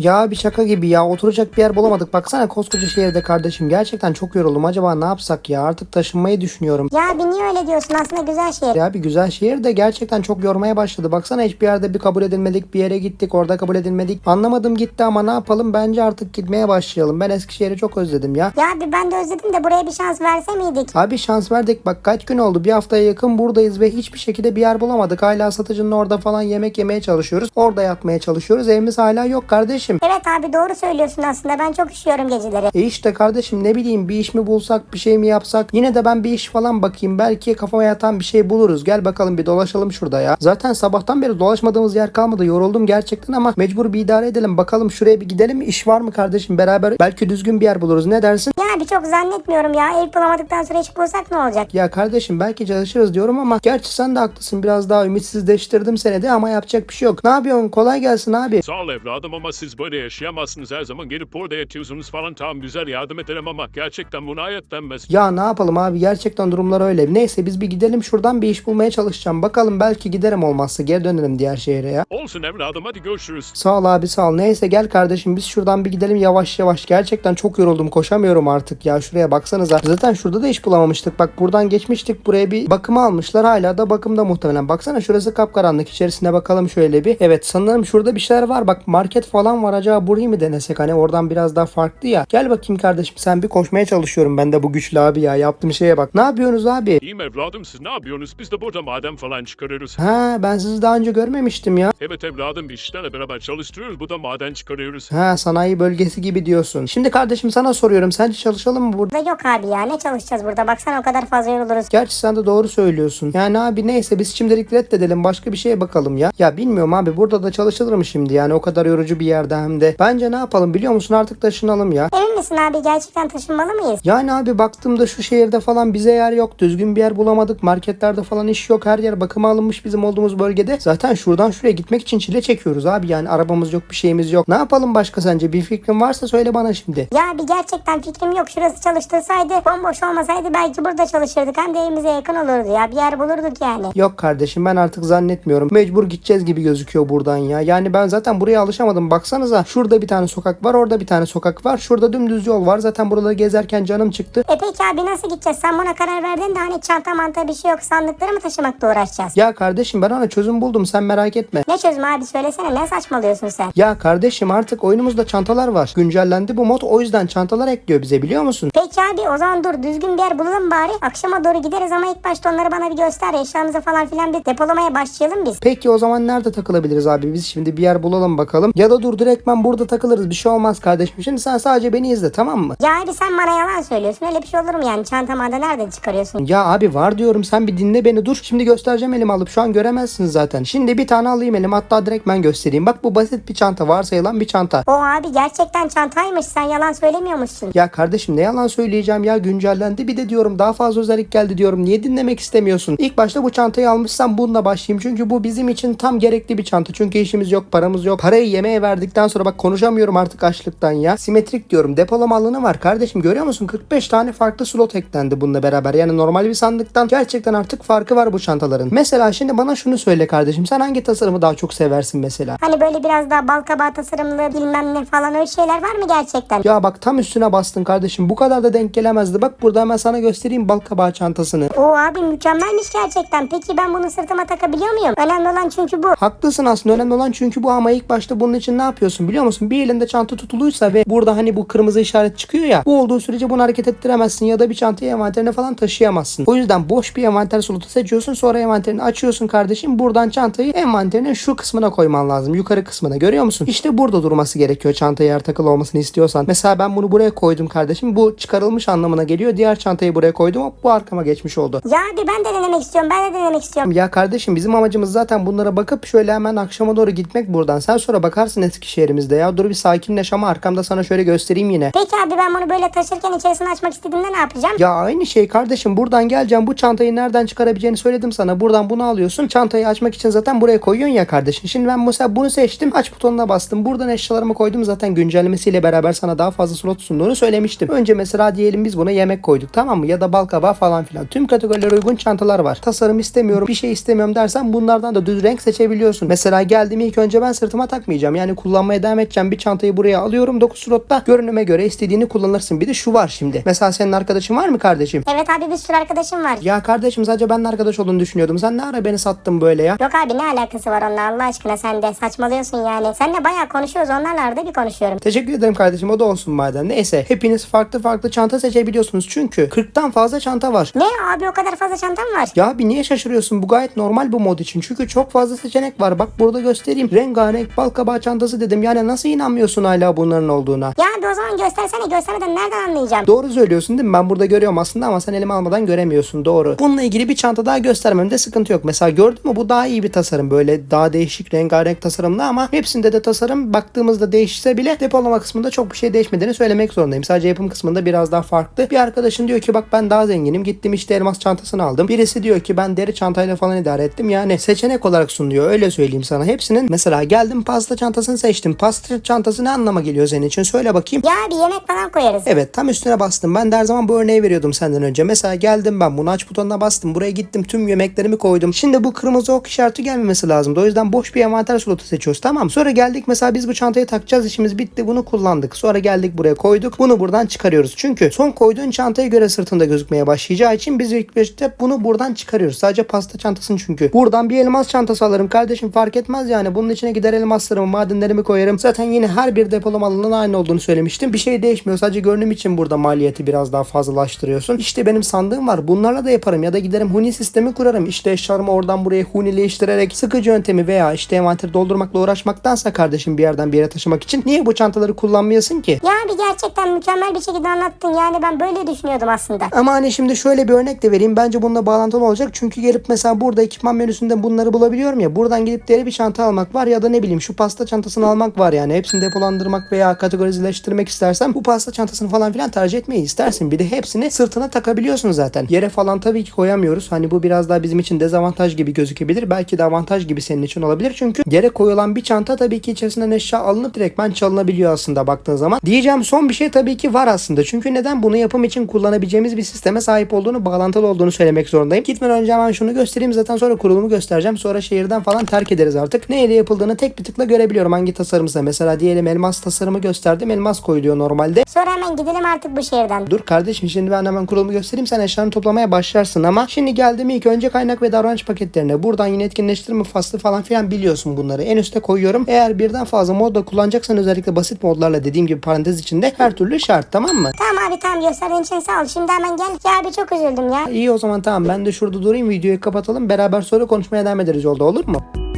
Ya bir şaka gibi ya oturacak bir yer bulamadık. Baksana koskoca şehirde kardeşim. Gerçekten çok yoruldum. Acaba ne yapsak ya? Artık taşınmayı düşünüyorum. Ya abi niye öyle diyorsun aslında güzel şehir. Ya bir güzel şehir de gerçekten çok yormaya başladı. Baksana hiçbir yerde bir kabul edilmedik. Bir yere gittik orada kabul edilmedik. Anlamadım gitti ama ne yapalım? Bence artık gitmeye başlayalım. Ben Eskişehir'i çok özledim ya. Ya abi ben de özledim de buraya bir şans verse miydik? Abi şans verdik bak kaç gün oldu bir haftaya yakın buradayız ve hiçbir şekilde bir yer bulamadık. Hala satıcının orada falan yemek yemeye çalışıyoruz. Orada yatmaya çalışıyoruz. Evimiz hala yok kardeşim. Evet abi doğru söylüyorsun aslında. Ben çok üşüyorum geceleri. E işte kardeşim ne bileyim bir iş mi bulsak bir şey mi yapsak? Yine de ben bir iş falan bakayım. Belki kafama yatan bir şey buluruz. Gel bakalım bir dolaşalım şurada ya. Zaten sabahtan beri dolaşmadığımız yer kalmadı. Yoruldum gerçekten ama mecbur bir idare edelim. Bakalım şuraya bir gidelim. İş var mı kardeşim? Beraber belki düzgün bir yer buluruz. Ne dersin? Ya abi çok zannetmiyorum ya. Ev bulamadıktan sonra iş bulsak ne olacak? Ya kardeşim belki çalışırız diyorum ama gerçi sen de haklısın. Biraz daha ümitsizleştirdim seni de ama yapacak bir şey yok. Ne yapıyorsun? Kolay gelsin abi. Sağ ol evladım ama siz böyle yaşayamazsınız her zaman gelip burada yatıyorsunuz falan tamam güzel yardım edelim ama gerçekten buna hayat denmez. Ya ne yapalım abi gerçekten durumlar öyle. Neyse biz bir gidelim şuradan bir iş bulmaya çalışacağım. Bakalım belki giderim olmazsa geri dönerim diğer şehre ya. Olsun evladım hadi görüşürüz. Sağ ol abi sağ ol. Neyse gel kardeşim biz şuradan bir gidelim yavaş yavaş. Gerçekten çok yoruldum koşamıyorum artık ya. Şuraya baksanıza. Zaten şurada da iş bulamamıştık. Bak buradan geçmiştik buraya bir bakıma almışlar. Hala da bakımda muhtemelen. Baksana şurası kapkaranlık. İçerisine bakalım şöyle bir. Evet sanırım şurada bir şeyler var. Bak market falan var. Acaba burayı mı denesek? Hani oradan biraz daha farklı ya. Gel bakayım kardeşim sen bir koşmaya çalışıyorum. Ben de bu güçlü abi ya. Yaptığım şeye bak. Ne yapıyorsunuz abi? İyiyim evladım siz ne yapıyorsunuz? Biz de burada maden falan çıkarıyoruz. Ha ben sizi daha önce görmemiştim ya. Evet evladım bir işlerle beraber çalıştırıyoruz. Bu da maden çıkarıyoruz. Ha sanayi bölgesi gibi diyorsun. Şimdi kardeşim sana soruyorum. Sence çalışalım mı burada? Burada yok abi ya ne çalışacağız burada baksana o kadar fazla yoruluruz. Gerçi sen de doğru söylüyorsun. Yani abi neyse biz şimdilik reddedelim başka bir şeye bakalım ya. Ya bilmiyorum abi burada da çalışılır mı şimdi yani o kadar yorucu bir yerde hem de. Bence ne yapalım biliyor musun artık taşınalım ya. Emin misin abi gerçekten taşınmalı mıyız? Yani abi baktığımda şu şehirde falan bize yer yok. Düzgün bir yer bulamadık. Marketlerde falan iş yok. Her yer bakıma alınmış bizim olduğumuz bölgede. Zaten şuradan şuraya gitmek için çile çekiyoruz abi. Yani arabamız yok bir şeyimiz yok. Ne yapalım başka sence? Bir fikrin varsa söyle bana şimdi. Ya abi gerçekten fikrim yok şurası çalıştırsaydı bomboş olmasaydı belki burada çalışırdık hem de evimize yakın olurdu ya bir yer bulurduk yani. Yok kardeşim ben artık zannetmiyorum. Mecbur gideceğiz gibi gözüküyor buradan ya. Yani ben zaten buraya alışamadım. Baksanıza şurada bir tane sokak var. Orada bir tane sokak var. Şurada dümdüz yol var. Zaten buraları gezerken canım çıktı. E peki abi nasıl gideceğiz sen buna karar verdin de hani çanta manta bir şey yok sandıkları mı taşımakla uğraşacağız? Ya kardeşim ben ona çözüm buldum. Sen merak etme. Ne çözümü abi söylesene ne saçmalıyorsun sen? Ya kardeşim artık oyunumuzda çantalar var. Güncellendi bu mod. O yüzden çantalar ekliyor bize biliyor musun? Peki abi o zaman dur düzgün bir yer bulalım bari. Akşama doğru gideriz ama ilk başta onları bana bir göster. Eşyamızı falan filan bir depolamaya başlayalım biz. Peki o zaman nerede takılabiliriz abi? Biz şimdi bir yer bulalım bakalım. Ya da dur direktmen burada takılırız. Bir şey olmaz kardeşim. Şimdi sen sadece beni izle tamam mı? Ya abi sen bana yalan söylüyorsun. Öyle bir şey olur mu yani? Çantamı da nereden çıkarıyorsun? Ya abi var diyorum sen bir dinle beni dur. Şimdi göstereceğim elimi alıp şu an göremezsiniz zaten. Şimdi bir tane alayım elim hatta direkt ben göstereyim. Bak bu basit bir çanta varsayılan bir çanta. O abi gerçekten çantaymış. Sen yalan söylemiyormuşsun. Ya kardeşim ne yalan söyleyeceğim ya güncellendi bir de diyorum daha fazla özellik geldi diyorum. Niye dinlemek istemiyorsun? İlk başta bu çantayı almışsam bununla başlayayım. Çünkü bu bizim için tam gerekli bir çanta. Çünkü işimiz yok paramız yok. Parayı yemeğe verdikten sonra bak konuşamıyorum artık açlıktan ya. Simetrik diyorum depolama alanı var kardeşim görüyor musun? 45 tane farklı slot eklendi bununla beraber. Yani normal bir sandıktan gerçekten artık farkı var bu çantaların. Mesela şimdi bana şunu söyle kardeşim. Sen hangi tasarımı daha çok seversin mesela? Hani böyle biraz daha bal kabağı tasarımlı bilmem ne falan öyle şeyler var mı gerçekten? Ya bak tam üstüne bastın kardeşim. Bu kadar da denk gelemezdi. Bak burada hemen sana göstereyim bal kabağı çantasını. O abi mükemmelmiş gerçekten. Peki ben bunu sırtıma takabiliyor muyum? Önemli olan çünkü bu. Haklısın aslında önemli olan çünkü bu ama ilk başta bunun için ne yapıyorsun biliyor musun? Bir elinde çanta tutuluysa ve burada hani bu kırmızı işaret çıkıyor ya bu olduğu sürece bunu hareket ettiremezsin ya da bir çantayı envanterine falan taşıyamazsın. O yüzden boş bir envanter slotu seçiyorsun sonra envanterini açıyorsun kardeşim buradan çantayı envanterinin şu kısmına koyman lazım yukarı kısmına görüyor musun? İşte burada durması gerekiyor çantayı eğer takılı olmasını istiyorsan. Mesela ben bunu buraya koydum kardeşim bu çıkarılmış anlamına geliyor diğer çantayı buraya koydum bu arkama geçmiş oldu. Ya abi ben de denemek istiyorum. Ben de denemek istiyorum. Ya kardeşim bizim amacımız zaten bunlara bakıp şöyle hemen akşama doğru gitmek buradan. Sen sonra bakarsın Eskişehir'imizde ya. Dur bir sakinleş ama arkamda sana şöyle göstereyim yine. Peki abi ben bunu böyle taşırken içerisini açmak istediğimde ne yapacağım? Ya aynı şey kardeşim buradan geleceğim bu çantayı nereden çıkarabileceğini söyledim sana. Buradan bunu alıyorsun. Çantayı açmak için zaten buraya koyuyorsun ya kardeşim. Şimdi ben mesela bunu seçtim. Aç butonuna bastım. Buradan eşyalarımı koydum zaten güncellemesiyle beraber sana daha fazla slot sunduğunu söylemiştim. Önce mesela diyelim biz buna yemek koyduk tamam mı? Ya da bal kabağı falan filan. Tüm kategorilere uygun çantalar var. Tasarım istemiyorum, bir şey istemiyorum dersen bunlardan da düz renk seçebiliyorsun. Mesela geldim ilk önce ben sırtıma takmayacağım. Yani kullanmaya devam edeceğim. Bir çantayı buraya alıyorum 9 slotta. Görünüme göre istediğini kullanırsın. Bir de şu var şimdi. Mesela senin arkadaşın var mı kardeşim? Evet abi bir sürü arkadaşım var. Ya kardeşim sadece benimle arkadaş olduğunu düşünüyordum. Sen ne ara beni sattın böyle ya? Yok abi ne alakası var onunla Allah aşkına sen de saçmalıyorsun yani. Seninle bayağı konuşuyoruz onlarla arada bir konuşuyorum. Teşekkür ederim kardeşim o da olsun madem. Neyse hepiniz farklı farklı çanta seçebiliyorsunuz. Çünkü 40'tan fazla çanta var. Ne abi o kadar fazla çantam var. Ya bir niye şaşırıyorsun? Bu gayet normal bu mod için. Çünkü çok fazla seçenek var. Bak burada göstereyim. Rengarenk bal kabağı çantası dedim. Yani nasıl inanmıyorsun hala bunların olduğuna? Ya abi o zaman göstersene göstermeden nereden anlayacağım? Doğru söylüyorsun değil mi? Ben burada görüyorum aslında ama sen elime almadan göremiyorsun. Doğru. Bununla ilgili bir çanta daha göstermemde sıkıntı yok. Mesela gördün mü bu daha iyi bir tasarım. Böyle daha değişik rengarenk tasarımlı ama hepsinde de tasarım baktığımızda değişse bile depolama kısmında çok bir şey değişmediğini söylemek zorundayım. Sadece yapım kısmında biraz daha farklı. Bir arkadaşın diyor ki bak ben daha zenginim. Gittim işte elmas çantasını aldım. Birisi diyor ki ben deri çantayla falan idare ettim. Yani seçenek olarak sunuyor. Öyle söyleyeyim sana. Hepsinin mesela geldim pasta çantasını seçtim. Pasta çantası ne anlama geliyor senin için? Söyle bakayım. Ya abi yemek falan koyarız. Evet tam üstüne bastım. Ben de her zaman bu örneği veriyordum senden önce. Mesela geldim ben bunu aç butonuna bastım. Buraya gittim tüm yemeklerimi koydum. Şimdi bu kırmızı ok işareti gelmemesi lazımdı. O yüzden boş bir envanter slotu seçiyoruz tamam? Sonra geldik mesela biz bu çantayı takacağız işimiz bitti bunu kullandık. Sonra geldik buraya koyduk. Bunu buradan çıkarıyoruz. Çünkü son koyduğun çantaya göre sırtında gözükmeye başlayacağı için biz ilk başta bunu buradan çıkarıyoruz. Sadece pasta çantasını çünkü. Buradan bir elmas çantası alırım kardeşim fark etmez yani. Bunun içine gider elmaslarımı madenlerimi koyarım. Zaten yine her bir depolama alanının aynı olduğunu söylemiştim. Bir şey değişmiyor. Sadece görünüm için burada maliyeti biraz daha fazlalaştırıyorsun. İşte benim sandığım var. Bunlarla da yaparım. Ya da giderim huni sistemi kurarım. İşte eşyalarımı oradan buraya hunileştirerek sıkıcı yöntemi veya işte envanteri doldurmakla uğraşmaktansa kardeşim bir yerden bir yere taşımak için niye bu çantaları kullanmayasın ki? Ya abi gerçekten mükemmel bir şekilde anlattın. Yani ben böyle düşünüyordum aslında. Ama hani şimdi şöyle bir örnek de vereyim. Bence bununla bağlantılı olacak. Çünkü gelip mesela burada ekipman menüsünde bunları bulabiliyorum ya. Buradan gidip deri bir çanta almak var ya da ne bileyim şu pasta çantasını almak var yani. Hepsini depolandırmak veya kategorileştirmek istersen bu pasta çantasını falan filan tercih etmeyi istersin. Bir de hepsini sırtına takabiliyorsun zaten. Yere falan tabii ki koyamıyoruz. Hani bu biraz daha bizim için dezavantaj gibi gözükebilir. Belki de avantaj gibi senin için olabilir. Çünkü yere koyulan bir çanta tabii ki içerisinden eşya alınıp direktmen çalınabiliyor aslında baktığın zaman. Diyeceğim son bir şey tabii ki var aslında. Çünkü neden bunu yapım için kullanabileceğimiz bir sisteme sahip olduğunu, bağlantılı olduğunu söylemek zorundayım. Gitmeden önce hemen şunu göstereyim. Zaten sonra kurulumu göstereceğim. Sonra şehirden falan terk ederiz artık. Neyle yapıldığını tek bir tıkla görebiliyorum hangi tasarımsa. Mesela diyelim elmas tasarımı gösterdim. Elmas koyuluyor normalde. Sonra hemen gidelim artık bu şehirden. Dur kardeşim şimdi ben hemen kurulumu göstereyim sen eşyalarını toplamaya başlarsın ama şimdi geldim ilk önce kaynak ve davranış paketlerine buradan yine etkinleştirme faslı falan filan biliyorsun bunları en üste koyuyorum eğer birden fazla modda kullanacaksan özellikle basit modlarla dediğim gibi parantez içinde her türlü şart tamam mı? Tamam abi tamam gösterdiğin için sağ ol. Şimdi hemen gel. Ya abi çok üzüldüm ya. İyi o zaman tamam ben de şurada durayım videoyu kapatalım beraber sonra konuşmaya devam ederiz yolda olur mu?